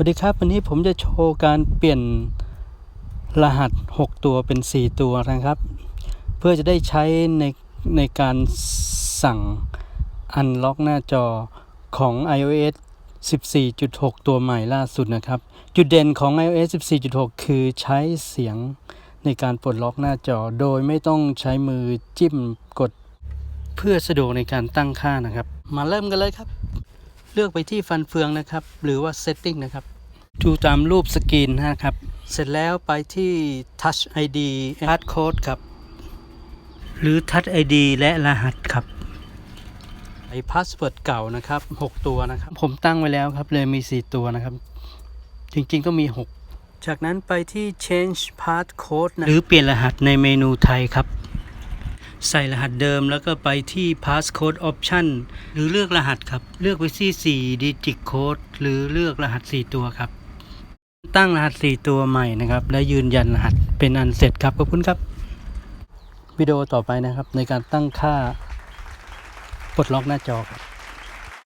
วัสดีครับวันนี้ผมจะโชว์การเปลี่ยนรหัส 6 ตัวเป็น 4 ตัวนะครับ เพื่อจะได้ใช้ในในการสั่ง Unlock หน้าจอของ iOS 14.6 ตัวใหม่ล่าสุดนะครับ จุดเด่นของ iOS 14.6 คือใช้เสียงในการปลดล็อกหน้าจอโดยไม่ต้องใช้มือจิ้มกด เพื่อสะดวกในการตั้งค่านะครับ มาเริ่มกันเลยครับ เลือกไปที่ฟันเฟืองนะครับ หรือว่า Setting นะครับ ดูตามรูปสกรีนนะครับ เสร็จแล้วไปที่ Touch ID Passcode ครับ หรือ Touch ID และรหัสครับไอ้พาสเวิร์ดเก่านะครับ 6 ตัวนะครับ ผมตั้งไว้แล้วครับ เลยมี 4 ตัวนะครับ จริงๆต้องมี 6 จากนั้นไปที่ Change Passcode นะหรือเปลี่ยนรหัสในเมนูไทยครับ ใส่รหัสเดิมแล้วก็ไปที่ passcode option หรือเลือกรหัสครับ เลือกไปที่4 digit code หรือเลือกรหัส 4 ตัวครับ ตั้งรหัส 4 ตัวใหม่นะครับ และยืนยันรหัสเป็นอันเสร็จครับ ขอบคุณครับวิดีโอต่อไปนะครับในการตั้งค่าปลดล็อกหน้าจอครับ